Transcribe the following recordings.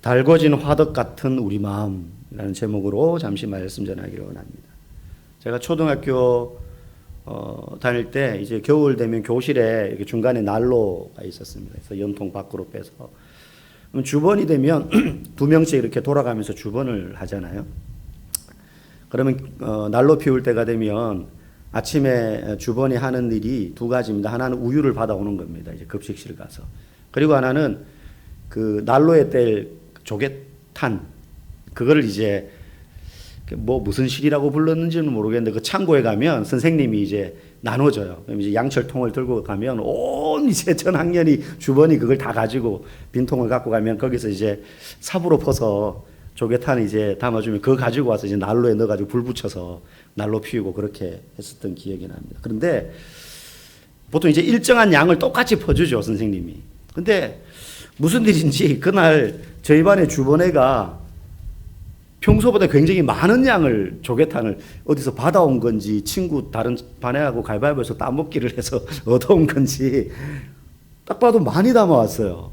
달궈진 화덕 같은 우리 마음이라는 제목으로 잠시 말씀 전하기로 원합니다. 제가 초등학교 어, 다닐 때 이제 겨울 되면 교실에 중간에 난로가 있었습니다. 그래서 연통 밖으로 빼서 주번이 되면 두 명씩 이렇게 돌아가면서 주번을 하잖아요. 그러면 어, 난로 피울 때가 되면 아침에 주번이 하는 일이 두 가지입니다. 하나는 우유를 받아오는 겁니다. 이제 급식실 가서. 그리고 하나는 그 난로에 뗄 조개탄 그거를 이제 뭐 무슨 실이라고 불렀는지는 모르겠는데 그 창고에 가면 선생님이 이제 나눠줘요. 그럼 이제 양철통을 들고 가면 온 이제 전 학년이 주번이 그걸 다 가지고 빈통을 갖고 가면 거기서 이제 삽으로 퍼서 조개탄 이제 담아주면 그거 가지고 와서 이제 난로에 넣어가지고 불 붙여서 난로 피우고 그렇게 했었던 기억이 납니다. 그런데 보통 이제 일정한 양을 똑같이 퍼주죠 선생님이. 근데 무슨 일인지 그날 저희 반의 주번애가 평소보다 굉장히 많은 양을 조개탄을 어디서 받아온 건지 친구 다른 반애하고 가위바위보에서 따먹기를 해서 얻어온 건지 딱 봐도 많이 담아왔어요.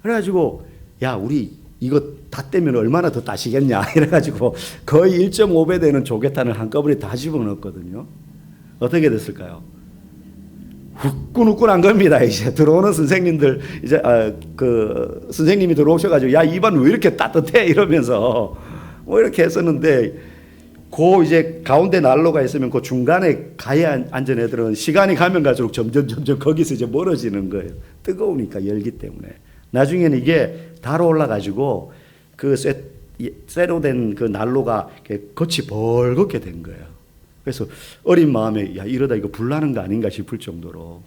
그래가지고 야 우리 이거 다 떼면 얼마나 더 따시겠냐 이래가지고 거의 1.5배 되는 조개탄을 한꺼번에 다 집어넣었거든요. 어떻게 됐을까요? 후끈후끈한 겁니다. 이제 들어오는 선생님들 이제 아, 그 선생님이 들어오셔가지고 야 입안 왜 이렇게 따뜻해 이러면서 뭐 이렇게 했었는데 그 이제 가운데 난로가 있으면 그 중간에 가야 앉은 애들은 시간이 가면 갈수록 점점 점점 거기서 이제 멀어지는 거예요. 뜨거우니까 열기 때문에 나중에는 이게 달아 올라가지고 그 쇠, 쇠로 된 그 난로가 겉이 벌겋게 된 거예요. 그래서 어린 마음에 야 이러다 이거 불나는 거 아닌가 싶을 정도로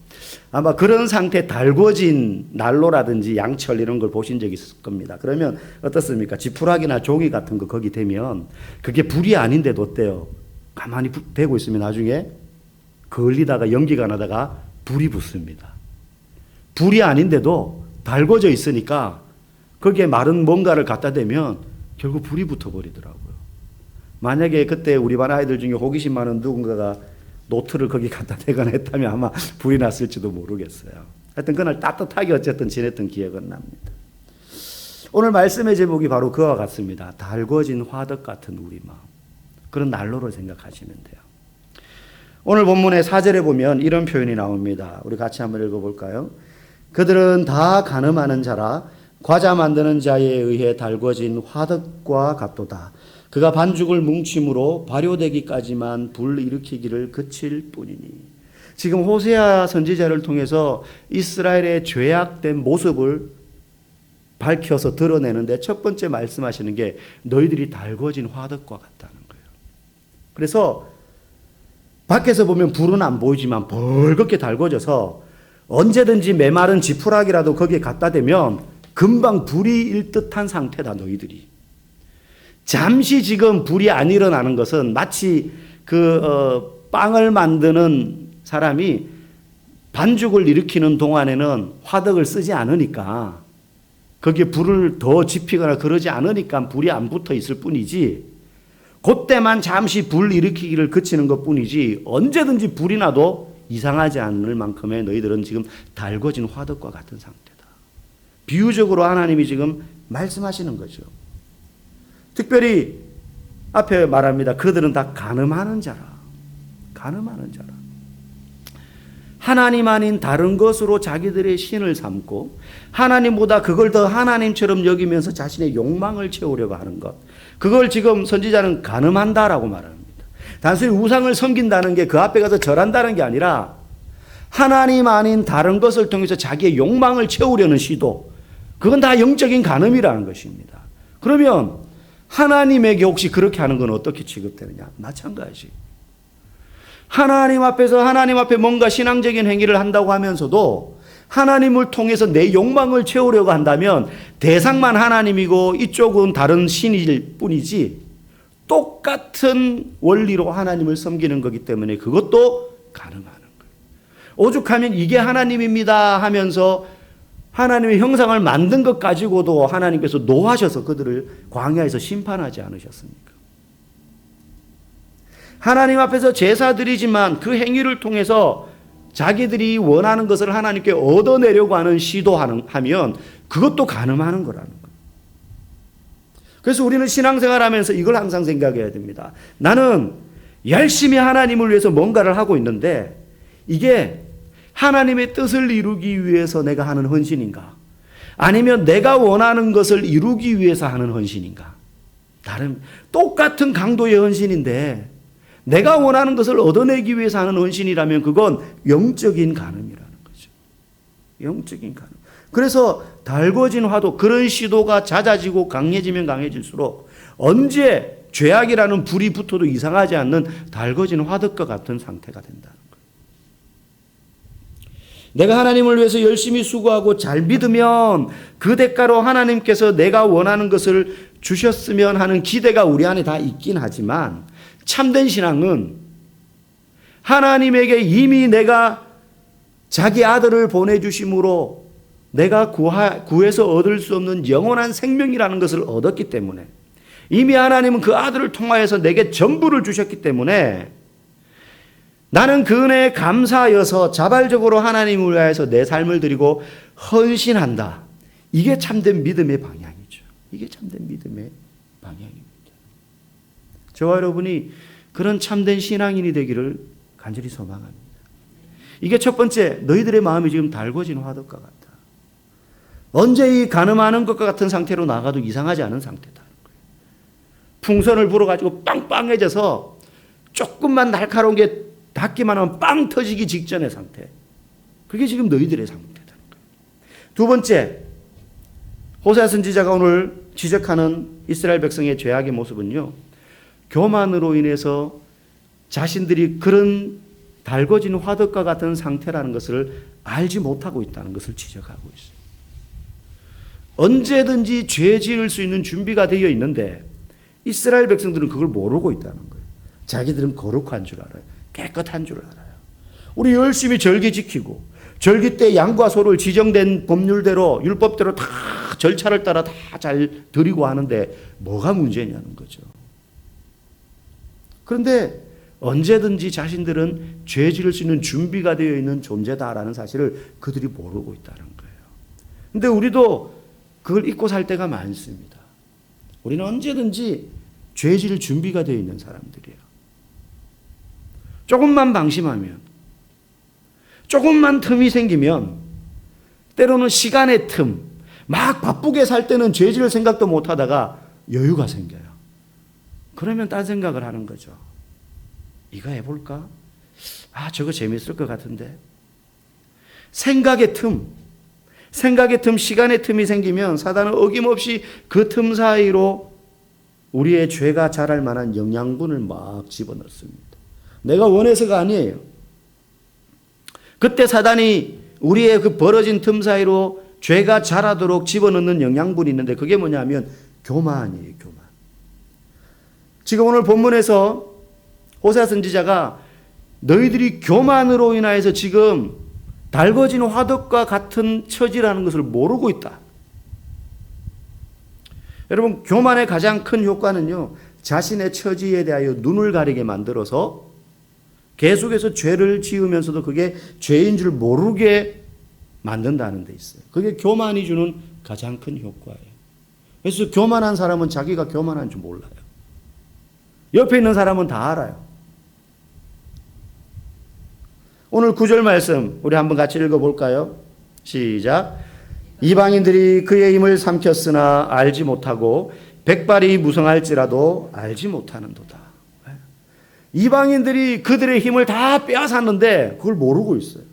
아마 그런 상태 달궈진 난로라든지 양철 이런 걸 보신 적이 있을 겁니다. 그러면 어떻습니까? 지푸라기나 종이 같은 거 거기 되면 그게 불이 아닌데도 어때요? 가만히 대고 있으면 나중에 걸리다가 연기가 나다가 불이 붙습니다. 불이 아닌데도 달궈져 있으니까 거기에 마른 뭔가를 갖다 대면 결국 불이 붙어 버리더라고요. 만약에 그때 우리 반 아이들 중에 호기심 많은 누군가가 노트를 거기 갖다 대거나 했다면 아마 불이 났을지도 모르겠어요. 하여튼 그날 따뜻하게 어쨌든 지냈던 기억은 납니다. 오늘 말씀의 제목이 바로 그와 같습니다. 달궈진 화덕 같은 우리 마음. 그런 난로를 생각하시면 돼요. 오늘 본문의 4절에 보면 이런 표현이 나옵니다. 우리 같이 한번 읽어볼까요? 그들은 다 가늠하는 자라 과자 만드는 자에 의해 달궈진 화덕과 같도다. 그가 반죽을 뭉침으로 발효되기까지만 불 일으키기를 그칠 뿐이니. 지금 호세아 선지자를 통해서 이스라엘의 죄악된 모습을 밝혀서 드러내는데 첫 번째 말씀하시는 게 너희들이 달궈진 화덕과 같다는 거예요. 그래서 밖에서 보면 불은 안 보이지만 벌겋게 달궈져서 언제든지 메마른 지푸라기라도 거기에 갖다 대면 금방 불이 일 듯한 상태다 너희들이. 잠시 지금 불이 안 일어나는 것은 마치 그 어, 빵을 만드는 사람이 반죽을 일으키는 동안에는 화덕을 쓰지 않으니까 거기에 불을 더 지피거나 그러지 않으니까 불이 안 붙어 있을 뿐이지 그때만 잠시 불 일으키기를 그치는 것 뿐이지 언제든지 불이 나도 이상하지 않을 만큼의 너희들은 지금 달궈진 화덕과 같은 상태다. 비유적으로 하나님이 지금 말씀하시는 거죠. 특별히 앞에 말합니다. 그들은 다 가늠하는 자라. 가늠하는 자라. 하나님 아닌 다른 것으로 자기들의 신을 삼고 하나님보다 그걸 더 하나님처럼 여기면서 자신의 욕망을 채우려고 하는 것. 그걸 지금 선지자는 가늠한다라고 말합니다. 단순히 우상을 섬긴다는 게 그 앞에 가서 절한다는 게 아니라 하나님 아닌 다른 것을 통해서 자기의 욕망을 채우려는 시도. 그건 다 영적인 가늠이라는 것입니다. 그러면 하나님에게 혹시 그렇게 하는 건 어떻게 취급되느냐? 마찬가지. 하나님 앞에서 하나님 앞에 뭔가 신앙적인 행위를 한다고 하면서도 하나님을 통해서 내 욕망을 채우려고 한다면 대상만 하나님이고 이쪽은 다른 신일 뿐이지 똑같은 원리로 하나님을 섬기는 거기 때문에 그것도 가능하는 거예요. 오죽하면 이게 하나님입니다 하면서 하나님의 형상을 만든 것 가지고도 하나님께서 노하셔서 그들을 광야에서 심판하지 않으셨습니까? 하나님 앞에서 제사 드리지만 그 행위를 통해서 자기들이 원하는 것을 하나님께 얻어내려고 하는 시도하는 하면 그것도 가늠하는 거라는 거예요. 그래서 우리는 신앙생활 하면서 이걸 항상 생각해야 됩니다. 나는 열심히 하나님을 위해서 뭔가를 하고 있는데 이게 하나님의 뜻을 이루기 위해서 내가 하는 헌신인가? 아니면 내가 원하는 것을 이루기 위해서 하는 헌신인가? 다른 똑같은 강도의 헌신인데 내가 원하는 것을 얻어내기 위해서 하는 헌신이라면 그건 영적인 간음이라는 거죠. 영적인 간음. 그래서 달궈진 화도 그런 시도가 잦아지고 강해지면 강해질수록 언제 죄악이라는 불이 붙어도 이상하지 않는 달궈진 화덕과 같은 상태가 거예요. 내가 하나님을 위해서 열심히 수고하고 잘 믿으면 그 대가로 하나님께서 내가 원하는 것을 주셨으면 하는 기대가 우리 안에 다 있긴 하지만 참된 신앙은 하나님에게 이미 내가 자기 아들을 보내주심으로 내가 구하, 구해서 얻을 수 없는 영원한 생명이라는 것을 얻었기 때문에 이미 하나님은 그 아들을 통하여서 내게 전부를 주셨기 때문에 나는 그 은혜에 감사하여서 자발적으로 하나님을 위하여서 내 삶을 드리고 헌신한다. 이게 참된 믿음의 방향이죠. 이게 참된 믿음의 방향입니다. 저와 여러분이 그런 참된 신앙인이 되기를 간절히 소망합니다. 이게 첫 번째, 너희들의 마음이 지금 달궈진 화덕과 같다. 언제 이 가늠하는 것과 같은 상태로 나가도 이상하지 않은 상태다. 풍선을 불어가지고 빵빵해져서 조금만 날카로운 게 닿기만 하면 빵 터지기 직전의 상태. 그게 지금 너희들의 상태다. 두 번째, 호세아 선지자가 오늘 지적하는 이스라엘 백성의 죄악의 모습은요, 교만으로 인해서 자신들이 그런 달궈진 화덕과 같은 상태라는 것을 알지 못하고 있다는 것을 지적하고 있어요. 언제든지 죄 지을 수 있는 준비가 되어 있는데 이스라엘 백성들은 그걸 모르고 있다는 거예요. 자기들은 거룩한 줄 알아요. 깨끗한 줄 알아요. 우리 열심히 절기 지키고 절기 때 양과 소를 지정된 법률대로 율법대로 다 절차를 따라 다 잘 드리고 하는데 뭐가 문제냐는 거죠. 그런데 언제든지 자신들은 죄 지을 수 있는 준비가 되어 있는 존재다라는 사실을 그들이 모르고 있다는 거예요. 근데 우리도 그걸 잊고 살 때가 많습니다. 우리는 언제든지 죄 지을 준비가 되어 있는 사람들이에요. 조금만 방심하면, 조금만 틈이 생기면, 때로는 시간의 틈, 막 바쁘게 살 때는 죄 지을 생각도 못 하다가 여유가 생겨요. 그러면 딴 생각을 하는 거죠. 이거 해볼까? 아, 저거 재밌을 것 같은데. 생각의 틈, 생각의 틈, 시간의 틈이 생기면 사단은 어김없이 그 틈 사이로 우리의 죄가 자랄 만한 영양분을 막 집어넣습니다. 내가 원해서가 아니에요. 그때 사단이 우리의 그 벌어진 틈 사이로 죄가 자라도록 집어넣는 영양분이 있는데 그게 뭐냐면 교만이에요, 교만. 지금 오늘 본문에서 호세아 선지자가 너희들이 교만으로 인하여서 지금 달궈진 화덕과 같은 처지라는 것을 모르고 있다. 여러분, 교만의 가장 큰 효과는요, 자신의 처지에 대하여 눈을 가리게 만들어서 계속해서 죄를 지으면서도 그게 죄인 줄 모르게 만든다는 데 있어요. 그게 교만이 주는 가장 큰 효과예요. 그래서 교만한 사람은 자기가 교만한 줄 몰라요. 옆에 있는 사람은 다 알아요. 오늘 구절 말씀 우리 한번 같이 읽어 볼까요? 시작. 이방인들이 그의 힘을 삼켰으나 알지 못하고 백발이 무성할지라도 알지 못하는도다. 이방인들이 그들의 힘을 다 빼앗았는데 그걸 모르고 있어요.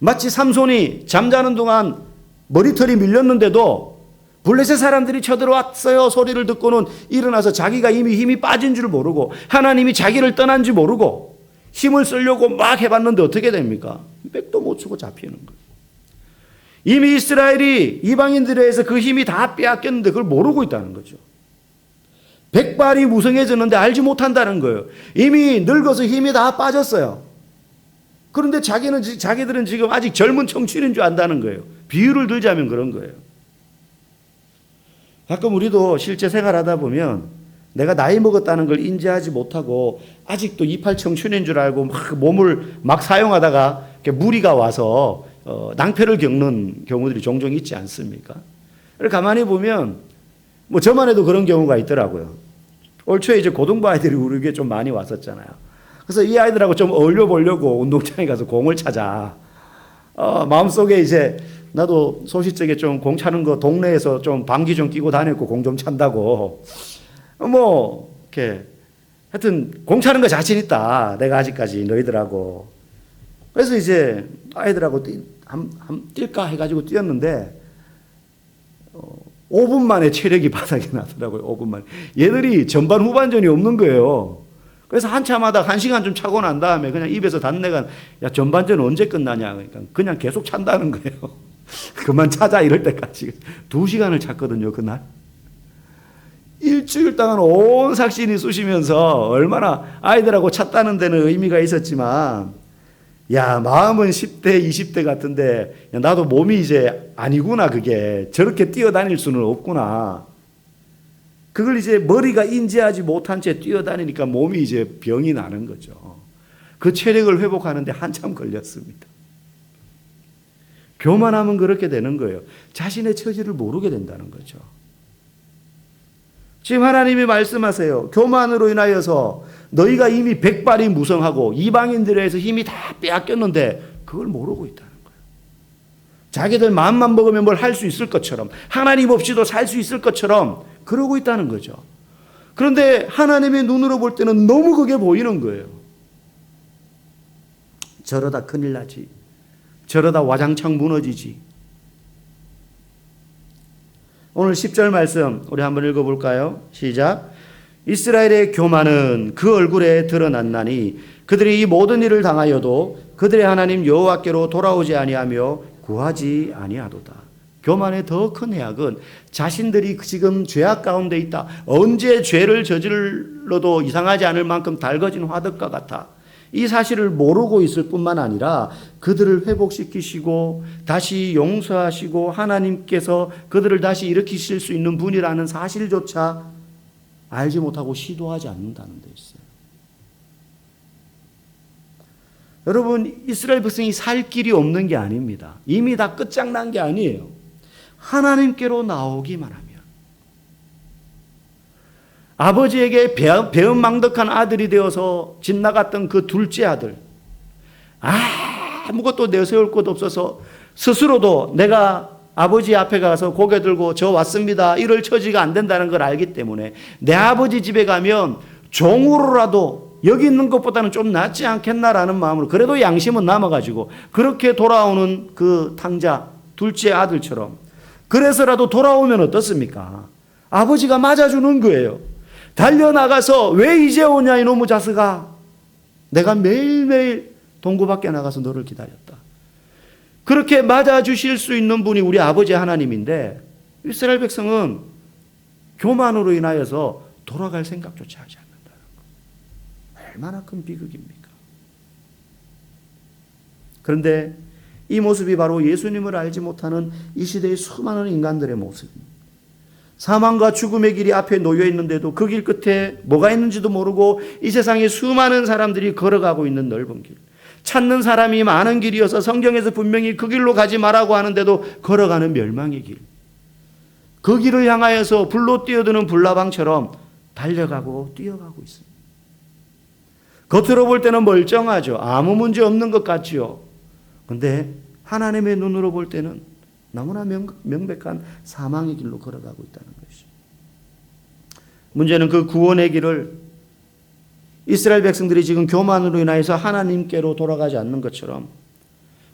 마치 삼손이 잠자는 동안 머리털이 밀렸는데도 블레셋 사람들이 쳐들어왔어요. 소리를 듣고는 일어나서 자기가 이미 힘이 빠진 줄 모르고 하나님이 자기를 떠난 줄 모르고 힘을 쓰려고 막 해봤는데 어떻게 됩니까? 백도 못 치고 잡히는 거예요. 이미 이스라엘이 이방인들에 의해서 그 힘이 다 빼앗겼는데 그걸 모르고 있다는 거죠. 백발이 무성해졌는데 알지 못한다는 거예요. 이미 늙어서 힘이 다 빠졌어요. 그런데 자기는, 자기들은 지금 아직 젊은 청춘인 줄 안다는 거예요. 비유를 들자면 그런 거예요. 가끔 우리도 실제 생활하다 보면 내가 나이 먹었다는 걸 인지하지 못하고 아직도 이팔 청춘인 줄 알고 막 몸을 막 사용하다가 무리가 와서 어, 낭패를 겪는 경우들이 종종 있지 않습니까? 가만히 보면 뭐 저만 해도 그런 경우가 있더라고요. 올 초에 이제 고등부 아이들이 우리에게 좀 많이 왔었잖아요. 그래서 이 아이들하고 좀 어울려 보려고 운동장에 가서 공을 찾아. 어, 마음속에 이제 나도 소시적에 좀 공 차는 거 동네에서 좀 방귀 좀 끼고 다녔고 공 좀 찬다고. 어, 뭐, 이렇게. 하여튼 공 차는 거 자신 있다. 내가 아직까지 너희들하고. 그래서 이제 아이들하고 뛰, 한, 한, 뛸까 해가지고 뛰었는데, 어, 5분 만에 체력이 바닥이 나더라고요. 5분 만에. 얘들이 전반 후반전이 없는 거예요. 그래서 한참 하다 한 시간 좀 차고 난 다음에 그냥 입에서 단내가 야 전반전 언제 끝나냐 그러니까 그냥 계속 찬다는 거예요. 그만 차자 이럴 때까지 두 시간을 찼거든요 그날. 일주일 동안 온 삭신이 쑤시면서 얼마나 아이들하고 찼다는 데는 의미가 있었지만 야 마음은 10대 20대 같은데 야, 나도 몸이 이제 아니구나 그게 저렇게 뛰어다닐 수는 없구나 그걸 이제 머리가 인지하지 못한 채 뛰어다니니까 몸이 이제 병이 나는 거죠. 그 체력을 회복하는데 한참 걸렸습니다. 교만하면 그렇게 되는 거예요. 자신의 처지를 모르게 된다는 거죠. 지금 하나님이 말씀하세요. 교만으로 인하여서 너희가 이미 백발이 무성하고 이방인들에서 힘이 다 빼앗겼는데 그걸 모르고 있다는 거예요. 자기들 마음만 먹으면 뭘 할 수 있을 것처럼 하나님 없이도 살 수 있을 것처럼 그러고 있다는 거죠. 그런데 하나님의 눈으로 볼 때는 너무 그게 보이는 거예요. 저러다 큰일 나지. 저러다 와장창 무너지지. 오늘 10절 말씀 우리 한번 읽어볼까요? 시작. 이스라엘의 교만은 그 얼굴에 드러났나니 그들이 이 모든 일을 당하여도 그들의 하나님 여호와께로 돌아오지 아니하며 구하지 아니하도다. 교만의 더 큰 해악은 자신들이 지금 죄악 가운데 있다. 언제 죄를 저질러도 이상하지 않을 만큼 달궈진 화덕과 같아. 이 사실을 모르고 있을 뿐만 아니라 그들을 회복시키시고 다시 용서하시고 하나님께서 그들을 다시 일으키실 수 있는 분이라는 사실조차 알지 못하고 시도하지 않는다는 데 있어요. 여러분, 이스라엘 백성이 살 길이 없는 게 아닙니다. 이미 다 끝장난 게 아니에요. 하나님께로 나오기만 하면. 아버지에게 배은망덕한 아들이 되어서 집 나갔던 그 둘째 아들. 아무것도 내세울 것 없어서 스스로도 내가 아버지 앞에 가서 고개 들고 저 왔습니다. 이럴 처지가 안 된다는 걸 알기 때문에 내 아버지 집에 가면 종으로라도 여기 있는 것보다는 좀 낫지 않겠나라는 마음으로 그래도 양심은 남아가지고 그렇게 돌아오는 그 탕자 둘째 아들처럼 그래서라도 돌아오면 어떻습니까? 아버지가 맞아주는 거예요. 달려나가서 왜 이제 오냐 이놈의 자식아. 내가 매일매일 동구 밖에 나가서 너를 기다렸다. 그렇게 맞아주실 수 있는 분이 우리 아버지 하나님인데 이스라엘 백성은 교만으로 인하여서 돌아갈 생각조차 하지 않는다는 거. 얼마나 큰 비극입니까? 그런데 이 모습이 바로 예수님을 알지 못하는 이 시대의 수많은 인간들의 모습입니다. 사망과 죽음의 길이 앞에 놓여 있는데도 그 길 끝에 뭐가 있는지도 모르고 이 세상에 수많은 사람들이 걸어가고 있는 넓은 길. 찾는 사람이 많은 길이어서 성경에서 분명히 그 길로 가지 말라고 하는데도 걸어가는 멸망의 길. 그 길을 향하여서 불로 뛰어드는 불나방처럼 달려가고 뛰어가고 있습니다. 겉으로 볼 때는 멀쩡하죠. 아무 문제 없는 것 같지요. 근데 하나님의 눈으로 볼 때는 너무나 명, 명백한 사망의 길로 걸어가고 있다는 것이죠. 문제는 그 구원의 길을 이스라엘 백성들이 지금 교만으로 인하여서 하나님께로 돌아가지 않는 것처럼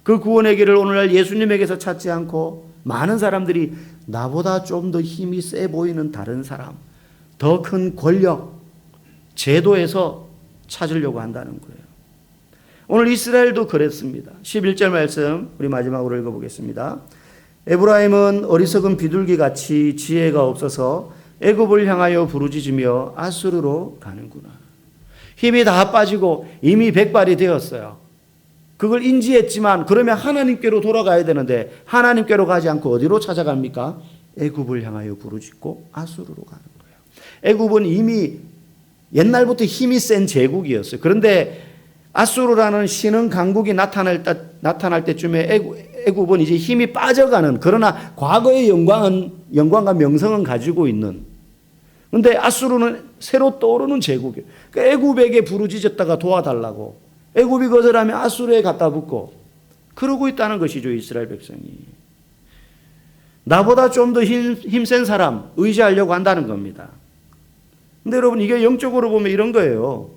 그 구원의 길을 오늘날 예수님에게서 찾지 않고 많은 사람들이 나보다 좀 더 힘이 세 보이는 다른 사람, 더 큰 권력, 제도에서 찾으려고 한다는 거예요. 오늘 이스라엘도 그랬습니다. 11절 말씀 우리 마지막으로 읽어보겠습니다. 에브라임은 어리석은 비둘기 같이 지혜가 없어서 애굽을 향하여 부르짖으며 아수르로 가는구나. 힘이 다 빠지고 이미 백발이 되었어요. 그걸 인지했지만 그러면 하나님께로 돌아가야 되는데 하나님께로 가지 않고 어디로 찾아갑니까? 애굽을 향하여 부르짖고 아수르로 가는 거예요. 애굽은 이미 옛날부터 힘이 센 제국이었어요. 그런데 아수르라는 신흥 강국이 나타날, 때, 나타날 때쯤에 애굽, 애굽은 이제 힘이 빠져가는 그러나 과거의 영광은 영광과 명성은 가지고 있는 근데 아수르는 새로 떠오르는 제국이에요. 그 애굽에게 부르짖었다가 도와달라고 애굽이 거절하면 아수르에 갖다 붙고 그러고 있다는 것이죠 이스라엘 백성이. 나보다 좀 더 힘센 사람 의지하려고 한다는 겁니다. 근데 여러분 이게 영적으로 보면 이런 거예요.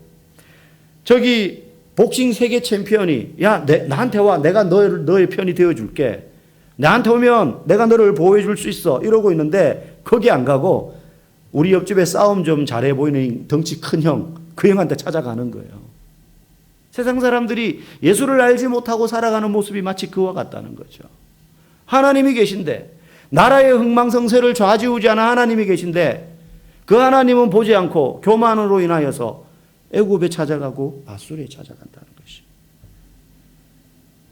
저기 복싱 세계 챔피언이 야 내, 나한테 와 내가 너를 너의 편이 되어 줄게. 나한테 오면 내가 너를 보호해 줄 수 있어. 이러고 있는데 거기 안 가고 우리 옆집에 싸움 좀 잘해 보이는 덩치 큰 형, 그 형한테 찾아가는 거예요. 세상 사람들이 예수를 알지 못하고 살아가는 모습이 마치 그와 같다는 거죠. 하나님이 계신데 나라의 흥망성쇠를 좌지우지하는 하나님이 계신데 그 하나님은 보지 않고 교만으로 인하여서 애굽에 찾아가고 아수르에 찾아간다는 것이.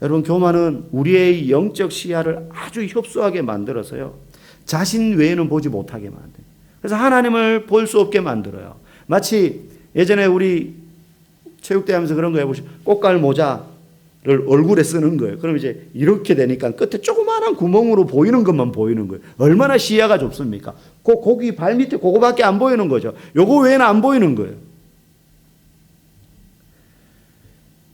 여러분 교만은 우리의 영적 시야를 아주 협소하게 만들어서요. 자신 외에는 보지 못하게 만듭니다. 그래서 하나님을 볼 수 없게 만들어요. 마치 예전에 우리 체육대 하면서 그런 거 해보시죠. 꽃갈 모자를 얼굴에 쓰는 거예요. 그럼 이제 이렇게 되니까 끝에 조그마한 구멍으로 보이는 것만 보이는 거예요. 얼마나 시야가 좁습니까? 그 고기 발 밑에 그거밖에 안 보이는 거죠. 요거 외에는 안 보이는 거예요.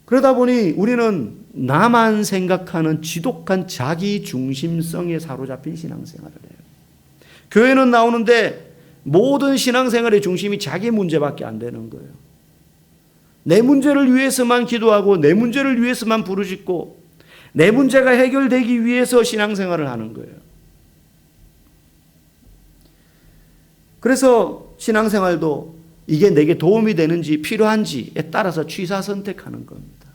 그러다 보니 우리는 나만 생각하는 지독한 자기 중심성에 사로잡힌 신앙생활을 해요. 교회는 나오는데 모든 신앙생활의 중심이 자기 문제밖에 안 되는 거예요. 내 문제를 위해서만 기도하고 내 문제를 위해서만 부르짖고 내 문제가 해결되기 위해서 신앙생활을 하는 거예요. 그래서 신앙생활도 이게 내게 도움이 되는지 필요한지에 따라서 취사 선택하는 겁니다.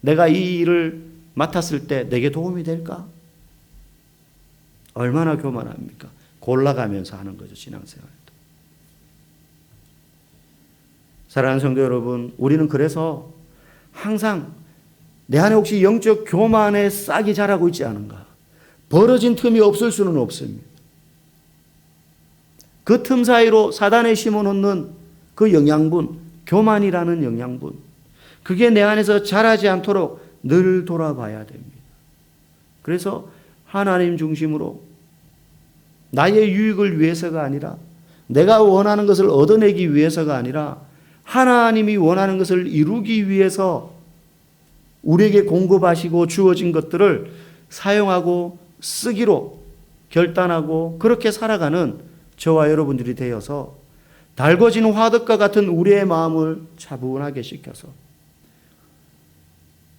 내가 이 일을 맡았을 때 내게 도움이 될까? 얼마나 교만합니까? 골라가면서 하는 거죠, 신앙생활도. 사랑하는 성도 여러분, 우리는 그래서 항상 내 안에 혹시 영적 교만의 싹이 자라고 있지 않은가? 벌어진 틈이 없을 수는 없습니다. 그 틈 사이로 사단에 심어놓는 그 영양분, 교만이라는 영양분, 그게 내 안에서 자라지 않도록 늘 돌아봐야 됩니다. 그래서 하나님 중심으로 나의 유익을 위해서가 아니라 내가 원하는 것을 얻어내기 위해서가 아니라 하나님이 원하는 것을 이루기 위해서 우리에게 공급하시고 주어진 것들을 사용하고 쓰기로 결단하고 그렇게 살아가는 저와 여러분들이 되어서 달궈진 화덕과 같은 우리의 마음을 차분하게 시켜서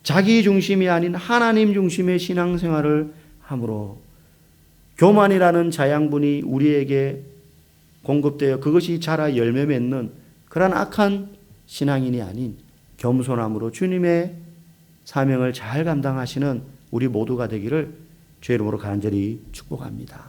자기 중심이 아닌 하나님 중심의 신앙생활을 함으로 교만이라는 자양분이 우리에게 공급되어 그것이 자라 열매 맺는 그러한 악한 신앙인이 아닌 겸손함으로 주님의 사명을 잘 감당하시는 우리 모두가 되기를 죄 이름으로 간절히 축복합니다.